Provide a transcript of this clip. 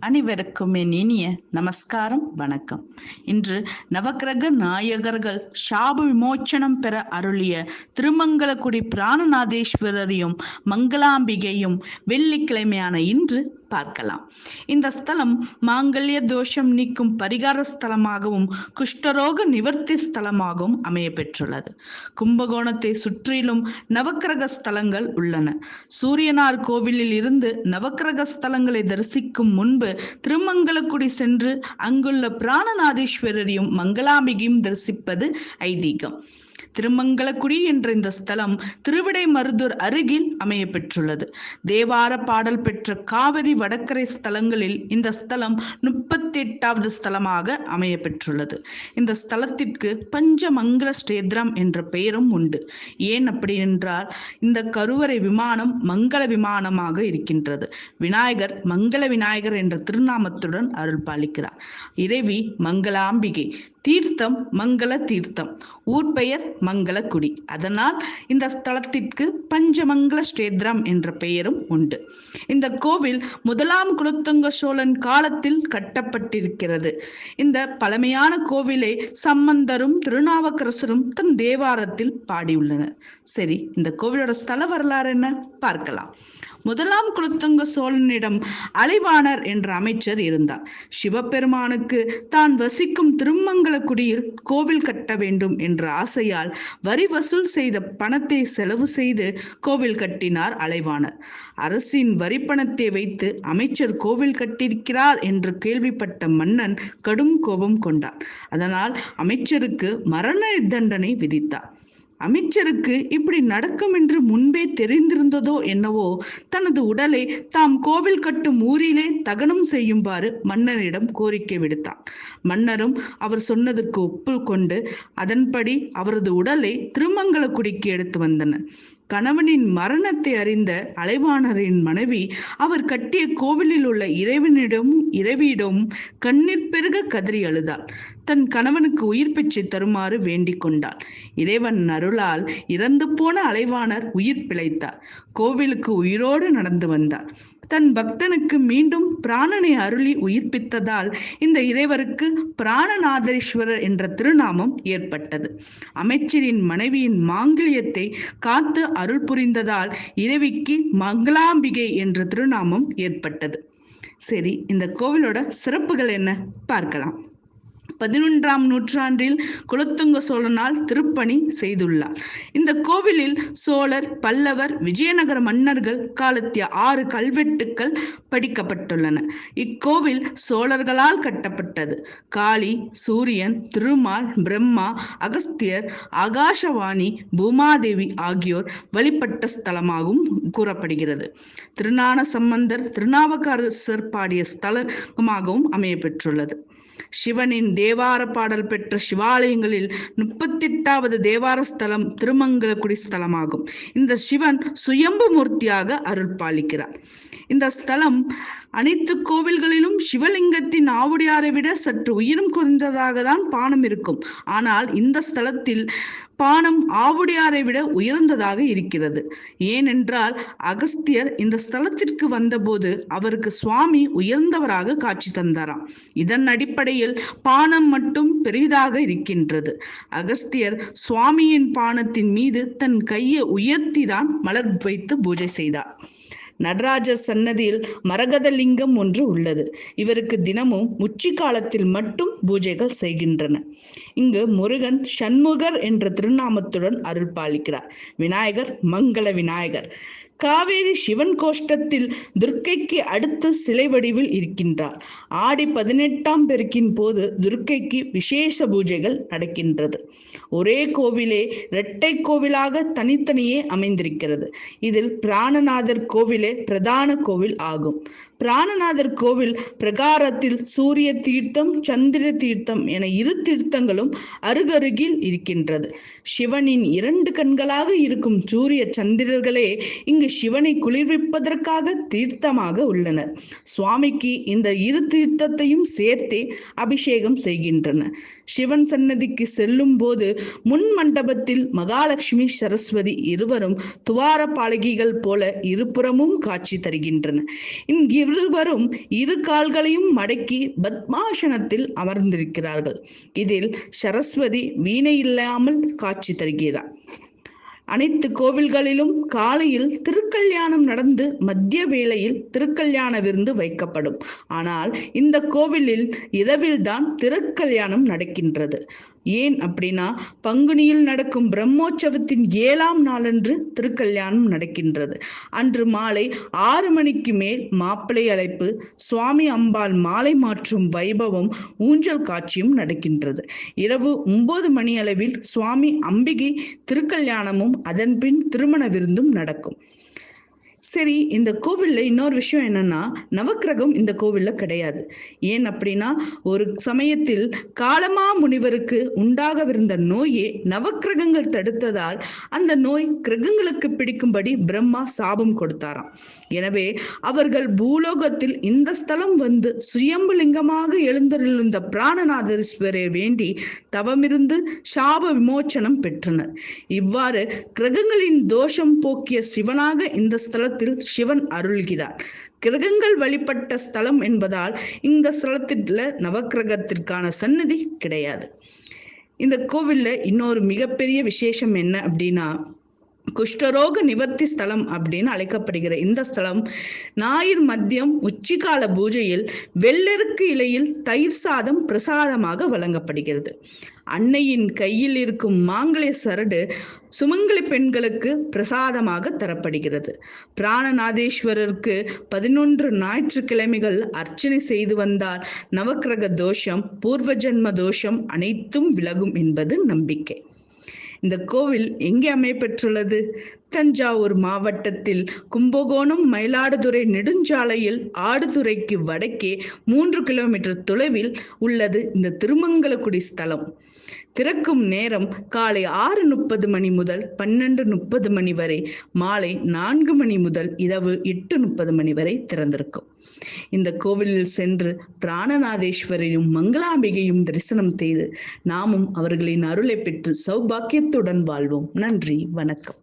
அனைவருக்கும் என் இனிய நமஸ்காரம் வணக்கம். இன்று நவக்கிரக நாயகர்கள் ஷாபு விமோச்சனம் பெற அருளிய திருமங்கலக்குடி பிராணநாதேஸ்வரரையும் மங்களாம்பிகையும் வெள்ளிக்கிழமையான இன்று பார்க்கலாம். இந்த ஸ்தலம் மாங்கல்ய தோஷம் நீக்கும் பரிகார ஸ்தலமாகவும் குஷ்டரோக நிவர்த்தி ஸ்தலமாகவும் அமைய பெற்றுள்ளது கும்பகோணத்தை சுற்றிலும் நவக்கிரக ஸ்தலங்கள் உள்ளன. சூரியனார் கோவிலில் இருந்து நவக்கிரக ஸ்தலங்களை தரிசிக்கும் முன்பு திருமங்கலக்குடி சென்று அங்குள்ள பிராணநாதீஸ்வரரையும் மங்களாம்பிகையும் தரிசிப்பது ஐதீகம். திருமங்கலக்குடி என்ற இந்த ஸ்தலம் திருவிடைமருதூர் அருகில் அமைய பெற்றுள்ளது தேவார பாடல் பெற்ற காவிரி வடக்கரை ஸ்தலங்களில் இந்த ஸ்தலம் முப்பத்தி எட்டாவது ஸ்தலமாக அமைய பெற்றுள்ளது இந்த ஸ்தலத்திற்கு பஞ்சமங்கல ஸ்ரேத்ரம் என்ற பெயரும் உண்டு. ஏன் அப்படி என்றால் இந்த கருவறை விமானம் மங்கள விமானமாக இருக்கின்றது. விநாயகர் மங்கள விநாயகர் என்ற திருநாமத்துடன் அருள் பாலிக்கிறார். இறைவி மங்களாம்பிகை தீர்த்தம் மங்கள தீர்த்தம். ஊர் பெயர் மங்களக்குடி. அதனால் இந்த ஸ்தலத்திற்கு பஞ்சமங்கல ஸ்ரேத்ரம் என்ற பெயரும் உண்டு. இந்த கோவில் முதலாம் குலத்துங்க சோழன் காலத்தில் கட்டப்பட்டிருக்கிறது. இந்த பழமையான கோவிலை சம்பந்தரும் திருநாவுக்கரசரும் தன் தேவாரத்தில் பாடியுள்ளனர். சரி இந்த கோவிலோட ஸ்தல வரலாறு என்ன? பார்க்கலாம். முதலாம் குலத்துங்க சோழனிடம் அலைவாணர் என்ற அமைச்சர் இருந்தார். சிவபெருமானுக்கு தான் வசிக்கும் திருமங்கலக்குடியில் கோவில் கட்ட வேண்டும் என்ற ஆசையால் வரி வசூல் செய்த பணத்தை செலவு செய்து கோவில் கட்டினார் அலைவாணர். அரசின் வரி பணத்தை வைத்து அமைச்சர் கோவில் கட்டியிருக்கிறார் என்று கேள்விப்பட்ட மன்னன் கடும் கோபம் கொண்டார். அதனால் அமைச்சருக்கு மரண தண்டனை விதித்தார். அமைச்சருக்கு இப்படி நடக்கும் என்று முன்பே தெரிந்திருந்ததோ என்னவோ தனது உடலை தாம் கோவில் கட்டும் ஊரிலே தகனம் செய்யுமாறு மன்னரிடம் கோரிக்கை விடுத்தான். மன்னரும் அவர் சொன்னதற்கு ஒப்புக்கொண்டு அதன்படி அவரது உடலை திருமங்கலக்குடிக்கு எடுத்து வந்தனர். கணவனின் மரணத்தை அறிந்த அலைவாணரின் மனைவி அவர் கட்டிய கோவிலில் உள்ள இறைவனிடமும் இறைவியிடமும் கண்ணீர் பெருக கதறி அழுதாள். தன் கணவனுக்கு உயிர் பிச்சை தருமாறு வேண்டிக் கொண்டாள். இறைவன் அருளால் இறந்து போன அலைவாணர் உயிர் பிழைத்தார். கோவிலுக்கு உயிரோடு நடந்து வந்தார். தன் பக்தனுக்கு மீண்டும் பிராணனை அருளி உயிர்ப்பித்ததால் இந்த இறைவருக்கு பிராணநாதரீஸ்வரர் என்ற திருநாமம் ஏற்பட்டது. அமைச்சரின் மனைவியின் மாங்கிலியத்தை காத்து அருள் புரிந்ததால் இறைவிக்கு மங்களாம்பிகை என்ற திருநாமம் ஏற்பட்டது. சரி இந்த கோவிலோட சிறப்புகள் என்ன? பார்க்கலாம். பதினொன்றாம் நூற்றாண்டில் குலத்துங்க சோழனால் திருப்பணி செய்துள்ளார். இந்த கோவிலில் சோழர் பல்லவர் விஜயநகர மன்னர்கள் காலத்திய ஆறு கல்வெட்டுக்கள் படிக்கப்பட்டுள்ளன. இக்கோவில் சோழர்களால் கட்டப்பட்டது. காளி சூரியன் திருமால் பிரம்மா அகஸ்தியர் ஆகாஷவாணி பூமாதேவி ஆகியோர் வழிபட்ட ஸ்தலமாகவும் கூறப்படுகிறது. திருநான சம்பந்தர் திருநாவுக்கரசர் பாடிய ஸ்தலமாகவும் அமைய பெற்றுள்ளது சிவனின் தேவார பாடல் பெற்ற சிவாலயங்களில் முப்பத்தெட்டாவது தேவார ஸ்தலம் திருமங்கலக்குடி ஸ்தலமாகும். இந்த சிவன் சுயம்பு மூர்த்தியாக அருள் பாலிக்கிறார். இந்த ஸ்தலம் அனைத்து கோவில்களிலும் சிவலிங்கத்தின் ஆவுடையாரை விட சற்று உயிரும் குறைந்ததாக தான் பானம் இருக்கும். ஆனால் இந்த ஸ்தலத்தில் பானம் ஆவுடையாரை விட உயர்ந்ததாக இருக்கிறது. ஏனென்றால் அகஸ்தியர் இந்த ஸ்தலத்திற்கு வந்தபோது அவருக்கு சுவாமி உயர்ந்தவராக காட்சி தந்தாராம். இதன் அடிப்படையில் பானம் மட்டும் பெரிதாக இருக்கின்றது. அகஸ்தியர் சுவாமியின் பானத்தின் மீது தன் கையை உயர்த்தி தான் மலர் வைத்து பூஜை செய்தார். நடராஜர் சன்னதியில் மரகத லிங்கம் ஒன்று உள்ளது. இவருக்கு தினமும் உச்சி காலத்தில் மட்டும் பூஜைகள் செய்கின்றன. இங்கு முருகன் சண்முகர் என்ற திருநாமத்துடன் அருள் பாலிக்கிறார் விநாயகர் மங்கள விநாயகர். காவேரி சிவன் கோஷ்டத்தில் துர்க்கைக்கு அடுத்து சிலை வடிவில் இருக்கின்றார். ஆடி பதினெட்டாம் பெருக்கின் போது துர்க்கைக்கு விசேஷ பூஜைகள் நடக்கின்றது. ஒரே கோவிலே இரட்டை கோவிலாக தனித்தனியே அமைந்திருக்கிறது. இதில் பிராணநாதர் கோவிலே பிரதான கோவில் ஆகும். பிராணநாதர் கோவில் பிரகாரத்தில் சூரிய தீர்த்தம் சந்திர தீர்த்தம் என இரு தீர்த்தங்களும் அருகருகில் இருக்கின்றது. சிவனின் இரண்டு கண்களாக இருக்கும் சூரிய சந்திரர்களே இங்கு சிவனை குளிர்விப்பதற்காக தீர்த்தமாக உள்ளனர். சுவாமிக்கு இந்த இரு தீர்த்தத்தையும் சேர்த்தே அபிஷேகம் செய்கின்றன. சிவன் சன்னதிக்கு செல்லும் போது முன் மண்டபத்தில் மகாலட்சுமி சரஸ்வதி இருவரும் துவார பாலகிகள் போல இருபுறமும் காட்சி தருகின்றன. இங்கிரு இருவரும் இரு கால்களையும் மடக்கி பத்மாசனத்தில் அமர்ந்திருக்கிறார்கள். இதில் சரஸ்வதி வீணை இல்லாமல் காட்சி தருகிறார். அனைத்து கோவில்களிலும் காலையில் திருக்கல்யாணம் நடந்து மத்திய வேளையில் திருக்கல்யாண விருந்து வைக்கப்படும். ஆனால் இந்த கோவிலில் இரவில்தான் திருக்கல்யாணம் நடக்கின்றது. ஏன் அப்படின்னா பங்குனியில் நடக்கும் பிரம்மோற்சவத்தின் ஏழாம் நாளன்று திருக்கல்யாணம் நடக்கின்றது. அன்று மாலை ஆறு மணிக்கு மேல் மாப்பிளை அழைப்பு சுவாமி அம்பாள் மாலை மாற்றும் வைபவம் ஊஞ்சல் காட்சியும் நடக்கின்றது. இரவு ஒன்பது மணி அளவில் சுவாமி அம்பிகை திருக்கல்யாணமும் அதன்பின் திருமண விருந்தும் நடக்கும். சரி இந்த கோவில்ல இன்னொரு விஷயம் என்னன்னா நவக்கிரகம் இந்த கோவில்ல கிடையாது. ஏன் அப்படின்னா ஒரு சமயத்தில் காலமா முனிவருக்கு உண்டாகவிருந்த நோயே நவக்கிரகங்கள் தடுத்ததால் அந்த நோய் கிரகங்களுக்கு பிடிக்கும்படி பிரம்மா சாபம் கொடுத்தாராம். எனவே அவர்கள் பூலோகத்தில் இந்த ஸ்தலம் வந்து சுயம்புலிங்கமாக எழுந்தருளிருந்த பிராணநாதீஸ்வரை வேண்டி தவமிருந்து சாப விமோச்சனம் பெற்றனர். இவ்வாறு கிரகங்களின் தோஷம் போக்கிய சிவனாக இந்த ஸ்தலத்தில் சிவன் அருள்கிறார். கிரகங்கள் வழிபட்ட ஸ்தலம் என்பதால் இந்த ஸ்தலத்தில் நவக்கிரகத்திற்கான சன்னதி கிடையாது. இந்த கோவில்ல இன்னொரு மிகப்பெரிய விசேஷம் என்ன அப்படின்னா குஷ்டரோக நிவர்த்தி ஸ்தலம் அப்படின்னு அழைக்கப்படுகிற இந்த ஸ்தலம் ஞாயிறு மத்தியம் உச்சிகால பூஜையில் வெள்ளெருக்கு இலையில் தயிர் சாதம் பிரசாதமாக வழங்கப்படுகிறது. அன்னையின் கையில் இருக்கும் மாங்கலை சரடு சுமங்கலி பெண்களுக்கு பிரசாதமாக தரப்படுகிறது. பிராணநாதேஸ்வரருக்கு பதினொன்று ஞாயிற்றுக்கிழமைகள் அர்ச்சனை செய்து வந்தால் நவக்கிரக தோஷம் பூர்வ ஜென்ம தோஷம் அனைத்தும் விலகும் என்பது நம்பிக்கை. இந்த கோவில் எங்கே அமைப்பெற்றுள்ளது தஞ்சாவூர் மாவட்டத்தில் கும்பகோணம் மயிலாடுதுறை நெடுஞ்சாலையில் ஆடுதுறைக்கு வடக்கே மூன்று கிலோமீட்டர் தொலைவில் உள்ளது இந்த திருமங்கலக்குடி ஸ்தலம். திறக்கும் நேரம் காலை ஆறு முப்பது மணி முதல் பன்னெண்டு முப்பது மணி வரை மாலை நான்கு மணி முதல் இரவு எட்டு முப்பது மணி வரை திறந்திருக்கும். இந்த கோவிலில் சென்று பிராணநாதேஸ்வரையும் மங்களாம்பிகையும் தரிசனம் செய்து நாமும் அவர்களின் அருளை பெற்று சௌபாக்கியத்துடன் வாழ்வோம். நன்றி வணக்கம்.